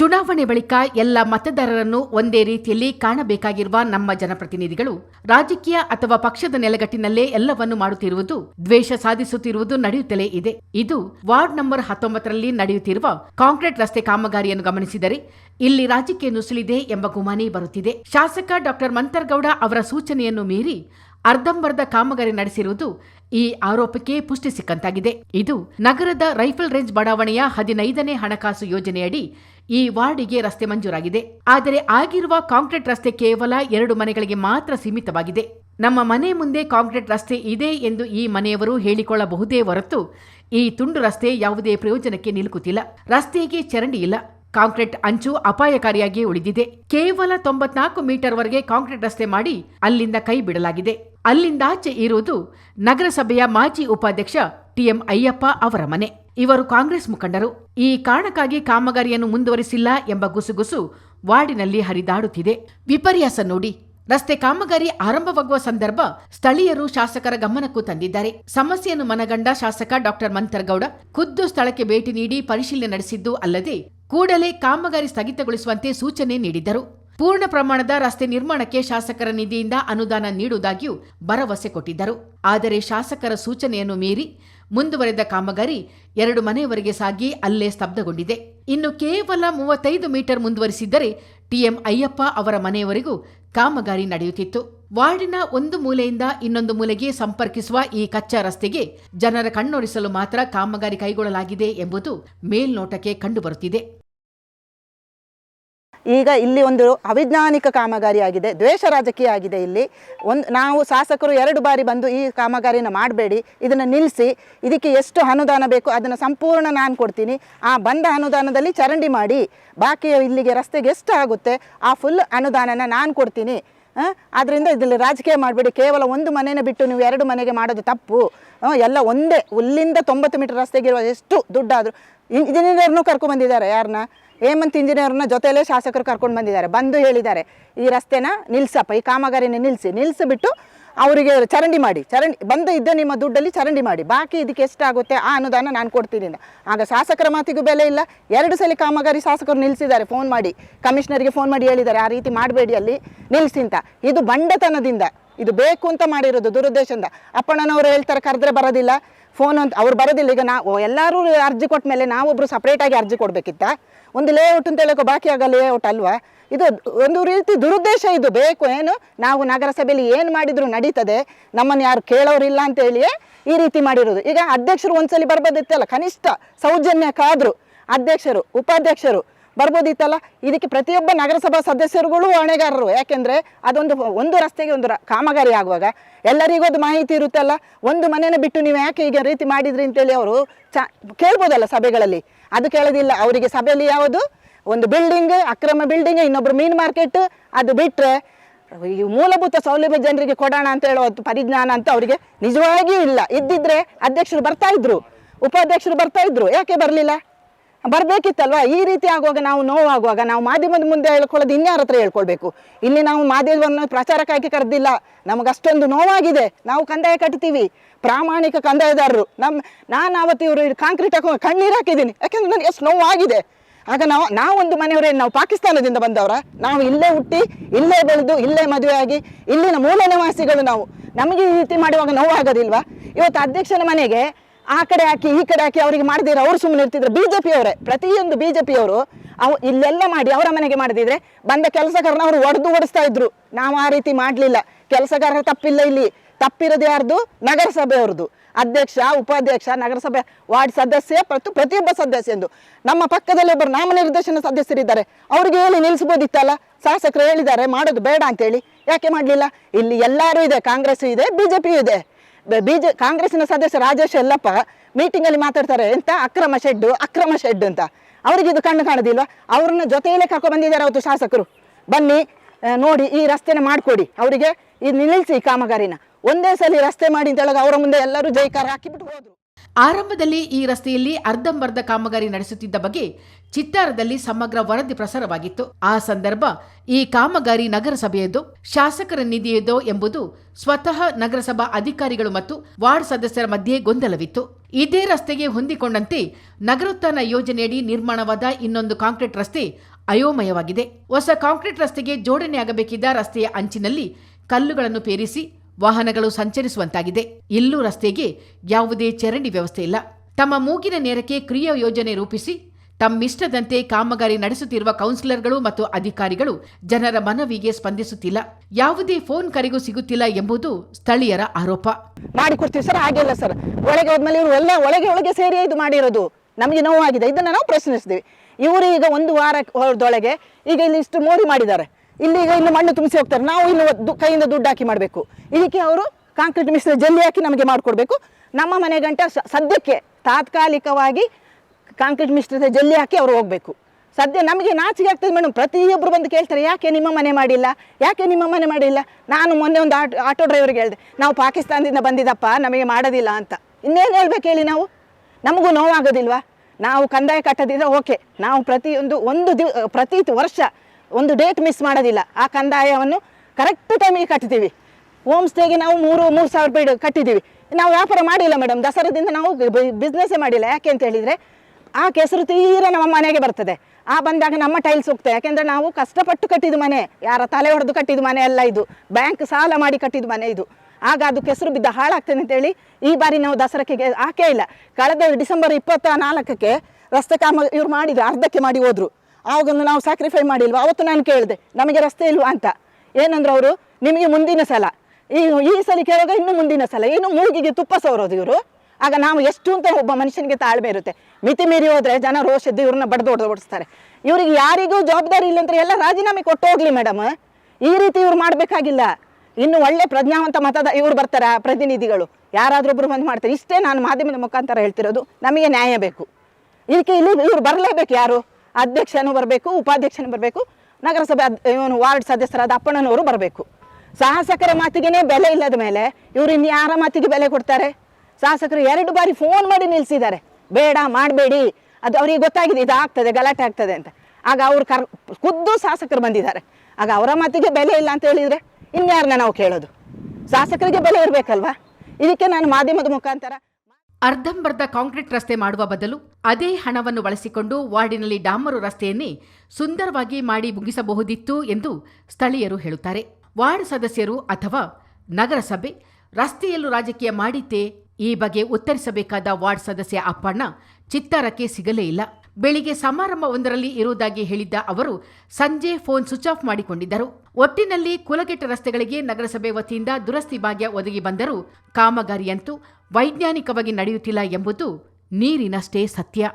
ಚುನಾವಣೆ ಬಳಿಕ ಎಲ್ಲ ಮತದಾರರನ್ನು ಒಂದೇ ರೀತಿಯಲ್ಲಿ ಕಾಣಬೇಕಾಗಿರುವ ನಮ್ಮ ಜನಪ್ರತಿನಿಧಿಗಳು, ರಾಜಕೀಯ ಅಥವಾ ಪಕ್ಷದ ನೆಲೆಗಟ್ಟಿನಲ್ಲೇ ಎಲ್ಲವನ್ನು ಮಾಡುತ್ತಿರುವುದು, ದ್ವೇಷ ಸಾಧಿಸುತ್ತಿರುವುದು ನಡೆಯುತ್ತಲೇ ಇದೆ. ಇದು ವಾರ್ಡ್ ನಂಬರ್ ಹತ್ತೊಂಬತ್ತರಲ್ಲಿ ನಡೆಯುತ್ತಿರುವ ಕಾಂಕ್ರೀಟ್ ರಸ್ತೆ ಕಾಮಗಾರಿಯನ್ನು ಗಮನಿಸಿದರೆ ಇಲ್ಲಿ ರಾಜಕೀಯ ನುಸುಳಿದೆ ಎಂಬ ಗುಮಾನಿ ಬರುತ್ತಿದೆ. ಶಾಸಕ ಡಾಕ್ಟರ್ ಮಂತರ್ಗೌಡ ಅವರ ಸೂಚನೆಯನ್ನು ಮೀರಿ ಅರ್ಧಂಬರ್ಧ ಕಾಮಗಾರಿ ನಡೆಸಿರುವುದು ಈ ಆರೋಪಕ್ಕೆ ಪುಷ್ಟಿ ಸಿಕ್ಕಂತಾಗಿದೆ. ಇದು ನಗರದ ರೈಫಲ್ ರೇಂಜ್ ಬಡಾವಣೆಯ ಹದಿನೈದನೇ ಹಣಕಾಸು ಯೋಜನೆಯಡಿ ಈ ವಾರ್ಡಿಗೆ ರಸ್ತೆ ಮಂಜೂರಾಗಿದೆ. ಆದರೆ ಆಗಿರುವ ಕಾಂಕ್ರೀಟ್ ರಸ್ತೆ ಕೇವಲ ಎರಡು ಮನೆಗಳಿಗೆ ಮಾತ್ರ ಸೀಮಿತವಾಗಿದೆ. ನಮ್ಮ ಮನೆ ಮುಂದೆ ಕಾಂಕ್ರೀಟ್ ರಸ್ತೆ ಇದೆ ಎಂದು ಈ ಮನೆಯವರು ಹೇಳಿಕೊಳ್ಳಬಹುದೇ ಹೊರತು ಈ ತುಂಡು ರಸ್ತೆ ಯಾವುದೇ ಪ್ರಯೋಜನಕ್ಕೆ ನಿಲುಕುತ್ತಿಲ್ಲ. ರಸ್ತೆಗೆ ಚರಂಡಿ ಇಲ್ಲ. ಕಾಂಕ್ರೀಟ್ ಅಂಚು ಅಪಾಯಕಾರಿಯಾಗಿ ಉಳಿದಿದೆ. ಕೇವಲ ತೊಂಬತ್ನಾಲ್ಕು ಮೀಟರ್ವರೆಗೆ ಕಾಂಕ್ರೀಟ್ ರಸ್ತೆ ಮಾಡಿ ಅಲ್ಲಿಂದ ಕೈ ಬಿಡಲಾಗಿದೆ. ಅಲ್ಲಿಂದಾಚೆ ಇರುವುದು ನಗರಸಭೆಯ ಮಾಜಿ ಉಪಾಧ್ಯಕ್ಷ ಟಿಎಂ ಅಯ್ಯಪ್ಪ ಅವರ ಮನೆ. ಇವರು ಕಾಂಗ್ರೆಸ್ ಮುಖಂಡರು. ಈ ಕಾರಣಕ್ಕಾಗಿ ಕಾಮಗಾರಿಯನ್ನು ಮುಂದುವರಿಸಿಲ್ಲ ಎಂಬ ಗುಸುಗುಸು ವಾರ್ಡಿನಲ್ಲಿ ಹರಿದಾಡುತ್ತಿದೆ. ವಿಪರ್ಯಾಸ ನೋಡಿ. ರಸ್ತೆ ಕಾಮಗಾರಿ ಆರಂಭವಾಗುವ ಸಂದರ್ಭ ಸ್ಥಳೀಯರು ಶಾಸಕರ ಗಮನಕ್ಕೂ ತಂದಿದ್ದಾರೆ. ಸಮಸ್ಯೆಯನ್ನು ಮನಗಂಡ ಶಾಸಕ ಡಾಕ್ಟರ್ ಮಂತರ್ಗೌಡ ಖುದ್ದು ಸ್ಥಳಕ್ಕೆ ಭೇಟಿ ನೀಡಿ ಪರಿಶೀಲನೆ ನಡೆಸಿದ್ದು ಅಲ್ಲದೆ ಕೂಡಲೇ ಕಾಮಗಾರಿ ಸ್ಥಗಿತಗೊಳಿಸುವಂತೆ ಸೂಚನೆ ನೀಡಿದ್ದರು. ಪೂರ್ಣ ಪ್ರಮಾಣದ ರಸ್ತೆ ನಿರ್ಮಾಣಕ್ಕೆ ಶಾಸಕರ ನಿಧಿಯಿಂದ ಅನುದಾನ ನೀಡುವುದಾಗಿಯೂ ಭರವಸೆ ಕೊಟ್ಟಿದ್ದರು. ಆದರೆ ಶಾಸಕರ ಸೂಚನೆಯನ್ನು ಮೀರಿ ಮುಂದುವರೆದ ಕಾಮಗಾರಿ ಎರಡು ಮನೆಯವರೆಗೆ ಸಾಗಿ ಅಲ್ಲೇ ಸ್ತಬ್ಧಗೊಂಡಿದೆ. ಇನ್ನು ಕೇವಲ ಮೂವತ್ತೈದು ಮೀಟರ್ ಮುಂದುವರಿಸಿದ್ದರೆ ಟಿಎಂ ಅಯ್ಯಪ್ಪ ಅವರ ಮನೆಯವರೆಗೂ ಕಾಮಗಾರಿ ನಡೆಯುತ್ತಿತ್ತು. ವಾರ್ಡಿನ ಒಂದು ಮೂಲೆಯಿಂದ ಇನ್ನೊಂದು ಮೂಲೆಗೆ ಸಂಪರ್ಕಿಸುವ ಈ ಕಚ್ಚಾ ರಸ್ತೆಗೆ ಜನರ ಕಣ್ಣೊರೆಸಲು ಮಾತ್ರ ಕಾಮಗಾರಿ ಕೈಗೊಳ್ಳಲಾಗಿದೆ ಎಂಬುದು ಮೇಲ್ನೋಟಕ್ಕೆ ಕಂಡುಬರುತ್ತಿದೆ. ಈಗ ಇಲ್ಲಿ ಒಂದು ಅವಿಜ್ಞಾನಿಕ ಕಾಮಗಾರಿ ಆಗಿದೆ, ದ್ವೇಷ ರಾಜಕೀಯ ಆಗಿದೆ ಇಲ್ಲಿ. ಒಂದು, ನಾವು ಶಾಸಕರು ಎರಡು ಬಾರಿ ಬಂದು ಈ ಕಾಮಗಾರಿನ ಮಾಡಬೇಡಿ, ಇದನ್ನು ನಿಲ್ಲಿಸಿ ಇದಕ್ಕೆ ಎಷ್ಟು ಅನುದಾನ ಬೇಕು ಅದನ್ನು ಸಂಪೂರ್ಣ ನಾನು ಕೊಡ್ತೀನಿ. ಆ ಬಂದ ಅನುದಾನದಲ್ಲಿ ಚರಂಡಿ ಮಾಡಿ ಬಾಕಿಯ ಇಲ್ಲಿಗೆ ರಸ್ತೆಗೆ ಎಷ್ಟು ಆಗುತ್ತೆ, ಆ ಫುಲ್ ಅನುದಾನನ ನಾನು ಕೊಡ್ತೀನಿ. ಆದ್ದರಿಂದ ಇದರಲ್ಲಿ ರಾಜಕೀಯ ಮಾಡಬೇಡಿ, ಕೇವಲ ಒಂದು ಮನೆಯನ್ನು ಬಿಟ್ಟು ನೀವು ಎರಡು ಮನೆಗೆ ಮಾಡೋದು ತಪ್ಪು. ಎಲ್ಲ ಒಂದೇ, ಇಲ್ಲಿಂದ ತೊಂಬತ್ತು ಮೀಟರ್ ರಸ್ತೆಗೆ ಇರುವ ಎಷ್ಟು ದುಡ್ಡಾದರೂ ಇಂಜಿನಿಯರ್ನೂ ಕರ್ಕೊಂಡ್ಬಂದಿದ್ದಾರೆ ಯಾರನ್ನ ಹೇಮಂತ್ ಇಂಜಿನಿಯರ್ನ ಜೊತೆಯಲ್ಲೇ ಶಾಸಕರು ಕರ್ಕೊಂಡು ಬಂದಿದ್ದಾರೆ. ಬಂದು ಹೇಳಿದ್ದಾರೆ. ಈ ರಸ್ತೆನ ನಿಲ್ಸಪ್ಪ, ಈ ಕಾಮಗಾರಿನ ನಿಲ್ಲಿಸಿ ನಿಲ್ಲಿಸಿಬಿಟ್ಟು ಅವರಿಗೆ ಚರಂಡಿ ಮಾಡಿ, ಚರಂಡಿ ಬಂದು ಇದ್ದ ನಿಮ್ಮ ದುಡ್ಡಲ್ಲಿ ಚರಂಡಿ ಮಾಡಿ. ಬಾಕಿ ಇದಕ್ಕೆ ಎಷ್ಟಾಗುತ್ತೆ ಆ ಅನುದಾನ ನಾನು ಕೊಡ್ತೀನಿ. ಆಗ ಶಾಸಕರ ಮಾತಿಗೂ ಬೆಲೆ ಇಲ್ಲ. ಎರಡು ಸಲ ಕಾಮಗಾರಿ ಶಾಸಕರು ನಿಲ್ಲಿಸಿದ್ದಾರೆ ಫೋನ್ ಮಾಡಿ, ಕಮಿಷನರಿಗೆ ಫೋನ್ ಮಾಡಿ ಹೇಳಿದ್ದಾರೆ. ಆ ರೀತಿ ಮಾಡಬೇಡಿ ಅಲ್ಲಿ ನಿಲ್ಲಿಸಿ ಅಂತ. ಇದು ಬಂಡತನದಿಂದ, ಇದು ಬೇಕು ಅಂತ ಮಾಡಿರೋದು ದುರುದ್ದೇಶದಿಂದ. ಅಪ್ಪಣ್ಣನವರು ಹೇಳ್ತಾರೆ ಕರೆದ್ರೆ ಬರೋದಿಲ್ಲ. ಫೋನ್ ಅಂತ ಅವ್ರು ಬರೋದಿಲ್ಲ. ಈಗ ನಾವು ಎಲ್ಲರೂ ಅರ್ಜಿ ಕೊಟ್ಟ ಮೇಲೆ ನಾವೊಬ್ಬರು ಸಪ್ರೇಟಾಗಿ ಅರ್ಜಿ ಕೊಡಬೇಕಿತ್ತ? ಒಂದು ಲೇಔಟ್ ಅಂತ ಹೇಳೋಕೆ ಬಾಕಿ ಆಗ ಲೇಔಟ್ ಅಲ್ವಾ? ಇದು ಒಂದು ರೀತಿ ದುರುದ್ದೇಶ ಇದು ಬೇಕು ಏನು? ನಾವು ನಗರಸಭೆಯಲ್ಲಿ ಏನು ಮಾಡಿದ್ರು ನಡೀತದೆ? ನಮ್ಮನ್ನು ಯಾರು ಕೇಳೋರಿಲ್ಲ ಅಂತ ಹೇಳಿಯೇ ಈ ರೀತಿ ಮಾಡಿರೋದು. ಈಗ ಅಧ್ಯಕ್ಷರು ಒಂದ್ಸಲಿ ಬರ್ಬೋದಿತ್ತಲ್ಲ, ಕನಿಷ್ಠ ಸೌಜನ್ಯಕ್ಕಾದ್ರು. ಅಧ್ಯಕ್ಷರು, ಉಪಾಧ್ಯಕ್ಷರು ಬರ್ಬೋದಿತ್ತಲ್ಲ? ಇದಕ್ಕೆ ಪ್ರತಿಯೊಬ್ಬ ನಗರಸಭಾ ಸದಸ್ಯರುಗಳು ಹೊಣೆಗಾರರು. ಯಾಕೆಂದರೆ ಅದೊಂದು ಒಂದು ರಸ್ತೆಗೆ ಒಂದು ಕಾಮಗಾರಿ ಆಗುವಾಗ ಎಲ್ಲರಿಗೂ ಅದು ಮಾಹಿತಿ ಇರುತ್ತಲ್ಲ? ಒಂದು ಮನೆಯನ್ನು ಬಿಟ್ಟು ನೀವು ಯಾಕೆ ಈಗ ರೀತಿ ಮಾಡಿದ್ರಿ ಅಂತೇಳಿ ಅವರು ಚ ಕೇಳ್ಬೋದಲ್ಲ ಸಭೆಗಳಲ್ಲಿ. ಅದು ಕೇಳೋದಿಲ್ಲ. ಅವರಿಗೆ ಸಭೆಯಲ್ಲಿ ಯಾವುದು? ಒಂದು ಬಿಲ್ಡಿಂಗ್, ಅಕ್ರಮ ಬಿಲ್ಡಿಂಗ್, ಇನ್ನೊಬ್ರು ಮೀನು ಮಾರ್ಕೆಟ್, ಅದು ಬಿಟ್ಟರೆ ಈ ಮೂಲಭೂತ ಸೌಲಭ್ಯ ಜನರಿಗೆ ಕೊಡೋಣ ಅಂತ ಹೇಳೋ ಪರಿಜ್ಞಾನ ಅಂತ ಅವರಿಗೆ ನಿಜವಾಗಿಯೂ ಇಲ್ಲ. ಇದ್ದಿದ್ರೆ ಅಧ್ಯಕ್ಷರು ಬರ್ತಾ ಇದ್ರು, ಉಪಾಧ್ಯಕ್ಷರು ಬರ್ತಾ ಇದ್ರು. ಯಾಕೆ ಬರಲಿಲ್ಲ? ಬರಬೇಕಿತ್ತಲ್ವಾ? ಈ ರೀತಿ ಆಗುವಾಗ ನಾವು ನೋವಾಗುವಾಗ ನಾವು ಮಾಧ್ಯಮದ ಮುಂದೆ ಹೇಳ್ಕೊಳ್ಳೋದು ಇನ್ಯಾರ ಹತ್ರ ಹೇಳ್ಕೊಳ್ಬೇಕು? ಇಲ್ಲಿ ನಾವು ಮಾಧ್ಯಮವನ್ನು ಪ್ರಚಾರಕ್ಕಾಗಿ ಕರೆದಿಲ್ಲ. ನಮಗೆ ಅಷ್ಟೊಂದು ನೋವಾಗಿದೆ. ನಾವು ಕಂದಾಯ ಕಟ್ತೀವಿ. ಪ್ರಾಮಾಣಿಕ ಕಂದಾಯದಾರರು. ನಮ್ಮ ನಾನು ಅವತ್ತು ಇವರು ಕಾಂಕ್ರೀಟ್ ಹಾಕೋ ಕಣ್ಣೀರು ಹಾಕಿದ್ದೀನಿ. ಯಾಕೆಂದ್ರೆ ನನಗೆ ಎಷ್ಟು ನೋವಾಗಿದೆ. ಆಗ ನಾವು, ನಾವೊಂದು ಮನೆಯವರೇ, ನಾವು ಪಾಕಿಸ್ತಾನದಿಂದ ಬಂದವರ. ನಾವು ಇಲ್ಲೇ ಹುಟ್ಟಿ, ಇಲ್ಲೇ ಬೆಳೆದು, ಇಲ್ಲೇ ಮದುವೆಯಾಗಿ ಇಲ್ಲಿನ ಮೂಲ ನಿವಾಸಿಗಳು ನಾವು. ನಮಗೆ ಈ ರೀತಿ ಮಾಡುವಾಗ ನೋವಾಗೋದಿಲ್ವಾ? ಇವತ್ತು ಅಧ್ಯಕ್ಷನ ಮನೆಗೆ ಆ ಕಡೆ ಹಾಕಿ, ಈ ಕಡೆ ಹಾಕಿ ಅವರಿಗೆ ಮಾಡಿದ್ರೆ ಅವ್ರು ಸುಮ್ಮನೆ ಇರ್ತಿದ್ರು. ಬಿ ಜೆ ಪಿಯವರೇ ಪ್ರತಿಯೊಂದು ಬಿ ಜೆ ಪಿಯವರು ಅವು ಇಲ್ಲೆಲ್ಲ ಮಾಡಿ, ಅವರ ಮನೆಗೆ ಮಾಡಿದ್ರೆ ಬಂದ ಕೆಲಸಗಾರನ ಅವರು ಒಡೆದು ಓಡಿಸ್ತಾ ಇದ್ರು. ನಾವು ಆ ರೀತಿ ಮಾಡಲಿಲ್ಲ. ಕೆಲಸಗಾರರ ತಪ್ಪಿಲ್ಲ ಇಲ್ಲಿ. ತಪ್ಪಿರೋದು ಯಾರ್ದು? ನಗರಸಭೆಯವ್ರದ್ದು. ಅಧ್ಯಕ್ಷ, ಉಪಾಧ್ಯಕ್ಷ, ನಗರಸಭೆ ವಾರ್ಡ್ ಸದಸ್ಯ ಮತ್ತು ಪ್ರತಿಯೊಬ್ಬ ಸದಸ್ಯಂದು ನಮ್ಮ ಪಕ್ಕದಲ್ಲಿ ಒಬ್ಬರು ನಾಮನಿರ್ದೇಶನ ಸದಸ್ಯರಿದ್ದಾರೆ. ಅವ್ರಿಗೆ ಹೇಳಿ ನಿಲ್ಲಿಸ್ಬೋದಿತ್ತಲ್ಲ? ಶಾಸಕರು ಹೇಳಿದ್ದಾರೆ, ಮಾಡೋದು ಬೇಡ ಅಂತೇಳಿ. ಯಾಕೆ ಮಾಡಲಿಲ್ಲ? ಇಲ್ಲಿ ಎಲ್ಲರೂ ಇದೆ ಕಾಂಗ್ರೆಸ್ ಇದೆ ಬಿ ಇದೆ. ಬಿಜೆ ಕಾಂಗ್ರೆಸ್ನ ಸದಸ್ಯ ರಾಜೇಶ್ ಯಲ್ಲಪ್ಪ ಮೀಟಿಂಗಲ್ಲಿ ಮಾತಾಡ್ತಾರೆ ಎಂತ? ಅಕ್ರಮ ಶೆಡ್ ಅಕ್ರಮ ಶೆಡ್ ಅಂತ. ಅವರಿಗೆ ಇದು ಕಣ್ಣು ಕಾಣೋದಿಲ್ಲ ಅವ್ರನ್ನ ಜೊತೆಯಲ್ಲೇ ಕರ್ಕೊಂಡು ಬಂದಿದ್ದಾರೆ ಅವತ್ತು ಶಾಸಕರು. ಬನ್ನಿ ನೋಡಿ ಈ ರಸ್ತೆನ ಮಾಡಿಕೊಡಿ. ಅವರಿಗೆ ಇದು ನಿಲ್ಲಿಸಿ ಕಾಮಗಾರಿನ. ಒಂದೇ ಸಲ ರಸ್ತೆ ಮಾಡಿ ಅಂತ ಅವರ ಮುಂದೆ ಎಲ್ಲರೂ ಜೈಕಾರ ಹಾಕಿಬಿಟ್ಟು ಹೋದ್ರು. ಆರಂಭದಲ್ಲಿ ಈ ರಸ್ತೆಯಲ್ಲಿ ಅರ್ಧಂಬರ್ಧ ಕಾಮಗಾರಿ ನಡೆಸುತ್ತಿದ್ದ ಬಗ್ಗೆ ಚಿತ್ತಾರದಲ್ಲಿ ಸಮಗ್ರ ವರದಿ ಪ್ರಸಾರವಾಗಿತ್ತು. ಆ ಸಂದರ್ಭ ಈ ಕಾಮಗಾರಿ ನಗರಸಭೆಯದ್ದು, ಶಾಸಕರ ನಿಧಿಯದೋ ಎಂಬುದು ಸ್ವತಃ ನಗರಸಭಾ ಅಧಿಕಾರಿಗಳು ಮತ್ತು ವಾರ್ಡ್ ಸದಸ್ಯರ ಮಧ್ಯೆ ಗೊಂದಲವಿತ್ತು. ಇದೇ ರಸ್ತೆಗೆ ಹೊಂದಿಕೊಂಡಂತೆ ನಗರೋತ್ಥಾನ ಯೋಜನೆಯಡಿ ನಿರ್ಮಾಣವಾದ ಇನ್ನೊಂದು ಕಾಂಕ್ರೀಟ್ ರಸ್ತೆ ಅಯೋಮಯವಾಗಿದೆ. ಹೊಸ ಕಾಂಕ್ರೀಟ್ ರಸ್ತೆಗೆ ಜೋಡಣೆಯಾಗಬೇಕಿದ್ದ ರಸ್ತೆಯ ಅಂಚಿನಲ್ಲಿ ಕಲ್ಲುಗಳನ್ನು ಪೇರಿಸಿ ವಾಹನಗಳು ಸಂಚರಿಸುವಂತಾಗಿದೆ. ಇಲ್ಲೂ ರಸ್ತೆಗೆ ಯಾವುದೇ ಚರಂಡಿ ವ್ಯವಸ್ಥೆ ಇಲ್ಲ. ತಮ್ಮ ಮೂಗಿನ ನೇರಕ್ಕೆ ಕ್ರಿಯಾ ಯೋಜನೆ ರೂಪಿಸಿ, ತಮ್ಮಿಷ್ಟದಂತೆ ಕಾಮಗಾರಿ ನಡೆಸುತ್ತಿರುವ ಕೌನ್ಸಿಲರ್ಗಳು ಮತ್ತು ಅಧಿಕಾರಿಗಳು ಜನರ ಮನವಿಗೆ ಸ್ಪಂದಿಸುತ್ತಿಲ್ಲ. ಯಾವುದೇ ಫೋನ್ ಕರೆಗೂ ಸಿಗುತ್ತಿಲ್ಲ ಎಂಬುದು ಸ್ಥಳೀಯರ ಆರೋಪ. ಮಾಡಿಕೊಡ್ತೀವಿ ಸರ್ ಹಾಗೆಲ್ಲ ಸರ್. ಒಳಗೆ ಹೋದ್ಮೇಲೆ ಇವರು ಎಲ್ಲ ಒಳಗೆ ಒಳಗೆ ಸೇರಿ ಇದು ಮಾಡಿರೋದು. ನಮಗೆ ನೋವಾಗಿದೆ ಇದನ್ನು ನಾವು ಪ್ರಶ್ನಿಸ್ತೀವಿ. ಇವರು ಈಗ ಒಂದು ವಾರದೊಳಗೆ ಈಗ ಇಲ್ಲಿ ಇಷ್ಟು ಮೋಡಿ ಮಾಡಿದ್ದಾರೆ. ಇಲ್ಲಿ ಈಗ ಇಲ್ಲಿ ಮಣ್ಣು ತುಂಬಿಸಿ ಹೋಗ್ತಾರೆ. ನಾವು ಇಲ್ಲಿ ಕೈಯಿಂದ ದುಡ್ಡು ಹಾಕಿ ಮಾಡಬೇಕು. ಇದಕ್ಕೆ ಅವರು ಕಾಂಕ್ರೀಟ್ ಮಿಶ್ರ ಜಲ್ಲಿ ಹಾಕಿ ನಮಗೆ ಮಾಡಿಕೊಡ್ಬೇಕು. ನಮ್ಮ ಮನೆ ಗಂಟೆ ಸದ್ಯಕ್ಕೆ ತಾತ್ಕಾಲಿಕವಾಗಿ ಕಾಂಕ್ರೀಟ್ ಮಿಶ್ರಿತ ಜಲ್ಲಿ ಹಾಕಿ ಅವರು ಹೋಗಬೇಕು. ಸದ್ಯ ನಮಗೆ ನಾಚಿಕೆ ಆಗ್ತದೆ ಮೇಡಮ್. ಪ್ರತಿಯೊಬ್ಬರು ಬಂದು ಕೇಳ್ತಾರೆ, ಯಾಕೆ ನಿಮ್ಮ ಮನೆ ಮಾಡಿಲ್ಲ? ಯಾಕೆ ನಿಮ್ಮ ಮನೆ ಮಾಡಿಲ್ಲ? ನಾನು ಮೊನ್ನೆ ಒಂದು ಆಟೋ ಆಟೋ ಡ್ರೈವರ್ಗೆ ಹೇಳಿದೆ, ನಾವು ಪಾಕಿಸ್ತಾನದಿಂದ ಬಂದಿದ್ದಪ್ಪ, ನಮಗೆ ಮಾಡೋದಿಲ್ಲ ಅಂತ. ಇನ್ನೇನು ಹೇಳ್ಬೇಕು ಹೇಳಿ ನಾವು? ನಮಗೂ ನೋವಾಗೋದಿಲ್ವಾ? ನಾವು ಕಂದಾಯ ಕಟ್ಟದಿದ್ರೆ ಓಕೆ. ನಾವು ಪ್ರತಿಯೊಂದು ಒಂದು ದಿವ ಪ್ರತಿ ವರ್ಷ ಒಂದು ಡೇಟ್ ಮಿಸ್ ಮಾಡೋದಿಲ್ಲ. ಆ ಕಂದಾಯವನ್ನು ಕರೆಕ್ಟ್ ಟೈಮಿಗೆ ಕಟ್ತೀವಿ. ಹೋಮ್ ಸ್ಟೇಗೆ ನಾವು ಮೂರು ಮೂರು ಸಾವಿರ ರೂಪಾಯಿ ಕಟ್ಟಿದ್ದೀವಿ. ನಾವು ವ್ಯಾಪಾರ ಮಾಡಿಲ್ಲ ಮೇಡಮ್ ದಸರಾದಿಂದ ನಾವು ಬಿಸ್ನೆಸ್ಸೇ ಮಾಡಿಲ್ಲ. ಯಾಕೆ ಅಂತ ಹೇಳಿದರೆ, ಆ ಕೆಸರು ತೀರ ನಮ್ಮ ಮನೆಗೆ ಬರ್ತದೆ. ಆ ಬಂದಾಗ ನಮ್ಮ ಟೈಲ್ಸ್ ಹೋಗ್ತದೆ ಯಾಕೆಂದರೆ ನಾವು ಕಷ್ಟಪಟ್ಟು ಕಟ್ಟಿದ ಮನೆ. ಯಾರ ತಲೆ ಹೊಡೆದು ಕಟ್ಟಿದ ಮನೆ ಅಲ್ಲ ಇದು. ಬ್ಯಾಂಕ್ ಸಾಲ ಮಾಡಿ ಕಟ್ಟಿದ ಮನೆ ಇದು. ಆಗ ಅದು ಕೆಸರು ಬಿದ್ದ ಹಾಳಾಗ್ತದೆ ಅಂತೇಳಿ ಈ ಬಾರಿ ನಾವು ದಸರಾಕ್ಕೆ ಹಾಕೇ ಇಲ್ಲ. ಕಳೆದ ಡಿಸೆಂಬರ್ ಇಪ್ಪತ್ತ ನಾಲ್ಕಕ್ಕೆ ರಸ್ತೆ ಕಾಮ ಇವ್ರು ಮಾಡಿದ್ರು, ಅರ್ಧಕ್ಕೆ ಮಾಡಿ ಹೋದ್ರು. ಆವಾಗನ್ನು ನಾವು ಸ್ಯಾಕ್ರಿಫೈ ಮಾಡಿಲ್ವಾ? ಅವತ್ತು ನಾನು ಕೇಳಿದೆ, ನಮಗೆ ರಸ್ತೆ ಇಲ್ವಾ ಅಂತ? ಏನಂದ್ರೆ ಅವರು, ನಿಮಗೆ ಮುಂದಿನ ಸಲ. ಈ ಈ ಸಲ ಕೇಳುವಾಗ ಇನ್ನು ಮುಂದಿನ ಸಲ ಇನ್ನು ಮೂಗಿಗೆ ತುಪ್ಪ ಸವರೋದು ಇವರು? ಆಗ ನಾವು ಎಷ್ಟು ಅಂತ ಒಬ್ಬ ಮನುಷ್ಯನಿಗೆ ತಾಳ್ಮೆ ಇರುತ್ತೆ. ಮಿತಿ ಮೀರಿ ಹೋದ್ರೆ ಜನ ರೋಷದ್ದು ಇವ್ರನ್ನ ಬಡ್ದು ಓಡಿಸ್ತಾರೆ. ಇವರಿಗೆ ಯಾರಿಗೂ ಜವಾಬ್ದಾರಿ ಇಲ್ಲ ಅಂದ್ರೆ ಎಲ್ಲ ರಾಜೀನಾಮೆ ಕೊಟ್ಟು ಹೋಗ್ಲಿ ಮೇಡಮ್ ಈ ರೀತಿ ಇವ್ರು ಮಾಡಬೇಕಾಗಿಲ್ಲ. ಇನ್ನು ಒಳ್ಳೆ ಪ್ರಜ್ಞಾವಂತ ಮತದ, ಇವ್ರು ಬರ್ತಾರ? ಪ್ರತಿನಿಧಿಗಳು. ಯಾರಾದ್ರೂ ಒಬ್ರು ಬಂದು ಮಾಡ್ತಾರೆ. ಇಷ್ಟೇ ನಾನು ಮಾಧ್ಯಮದ ಮುಖಾಂತರ ಹೇಳ್ತಿರೋದು. ನಮಗೆ ನ್ಯಾಯ ಬೇಕು. ಇದಕ್ಕೆ ಇಲ್ಲಿ ಇವ್ರು ಬರಲೇಬೇಕು ಯಾರು? ಅಧ್ಯಕ್ಷನೂ ಬರಬೇಕು, ಉಪಾಧ್ಯಕ್ಷನೂ ಬರಬೇಕು, ನಗರಸಭೆ ಇವನು ವಾರ್ಡ್ ಸದಸ್ಯರಾದ ಅಪ್ಪಣ್ಣನವರು ಬರಬೇಕು. ಶಾಸಕರ ಮಾತಿಗೆನೇ ಬೆಲೆ ಇಲ್ಲದ ಮೇಲೆ ಇವರು ಇನ್ನು ಯಾರ ಮಾತಿಗೆ ಬೆಲೆ ಕೊಡ್ತಾರೆ? ಶಾಸಕರು ಎರಡು ಬಾರಿ ಫೋನ್ ಮಾಡಿ ನಿಲ್ಲಿಸಿದ್ದಾರೆ ಬೇಡ, ಮಾಡಬೇಡಿ. ಅದು ಅವ್ರಿಗೆ ಗೊತ್ತಾಗಿದೆ ಇದು ಆಗ್ತದೆ ಗಲಾಟೆ ಆಗ್ತದೆ ಅಂತ. ಆಗ ಅವರು ಕರ್, ಖುದ್ದು ಶಾಸಕರು ಬಂದಿದ್ದಾರೆ. ಆಗ ಅವರ ಮಾತಿಗೆ ಬೆಲೆ ಇಲ್ಲ ಅಂತ ಹೇಳಿದರೆ ಇನ್ಯಾರನ್ನ ನಾವು ಕೇಳೋದು? ಶಾಸಕರಿಗೆ ಬೆಲೆ ಇರಬೇಕಲ್ವಾ? ಇದಕ್ಕೆ ನಾನು ಮಾಧ್ಯಮದ ಮುಖಾಂತರ ಅರ್ಧಂಬರ್ಧ ಕಾಂಕ್ರೀಟ್ ರಸ್ತೆ ಮಾಡುವ ಬದಲು ಅದೇ ಹಣವನ್ನು ಬಳಸಿಕೊಂಡು ವಾರ್ಡಿನಲ್ಲಿ ಡಾಮರು ರಸ್ತೆಯನ್ನೇ ಸುಂದರವಾಗಿ ಮಾಡಿ ಮುಗಿಸಬಹುದಿತ್ತು ಎಂದು ಸ್ಥಳೀಯರು ಹೇಳುತ್ತಾರೆ. ವಾರ್ಡ್ ಸದಸ್ಯರು ಅಥವಾ ನಗರಸಭೆ ರಸ್ತೆಯಲ್ಲೂ ರಾಜಕೀಯ ಮಾಡಿದ್ದೇ ಈ ಬಗ್ಗೆ ಉತ್ತರಿಸಬೇಕಾದ ವಾರ್ಡ್ ಸದಸ್ಯ ಅಪ್ಪಣ್ಣ ಚಿತ್ತಾರಕ್ಕೆ ಸಿಗಲೇ ಇಲ್ಲ. ಬೆಳಿಗ್ಗೆ ಸಮಾರಂಭವೊಂದರಲ್ಲಿ ಇರುವುದಾಗಿ ಹೇಳಿದ್ದ ಅವರು, ಸಂಜೆ ಫೋನ್ ಸ್ವಿಚ್ ಆಫ್ ಮಾಡಿಕೊಂಡಿದ್ದರು. ಒಟ್ಟಿನಲ್ಲಿ ಕುಲಗೆಟ್ಟ ರಸ್ತೆಗಳಿಗೆ ನಗರಸಭೆ ವತಿಯಿಂದ ದುರಸ್ತಿ ಭಾಗ್ಯ ಒದಗಿ ಬಂದರೂ ಕಾಮಗಾರಿಯಂತೂ ವೈಜ್ಞಾನಿಕವಾಗಿ ನಡೆಯುತ್ತಿಲ್ಲ ಎಂಬುದು ನೀರಿನಷ್ಟೇ ಸತ್ಯ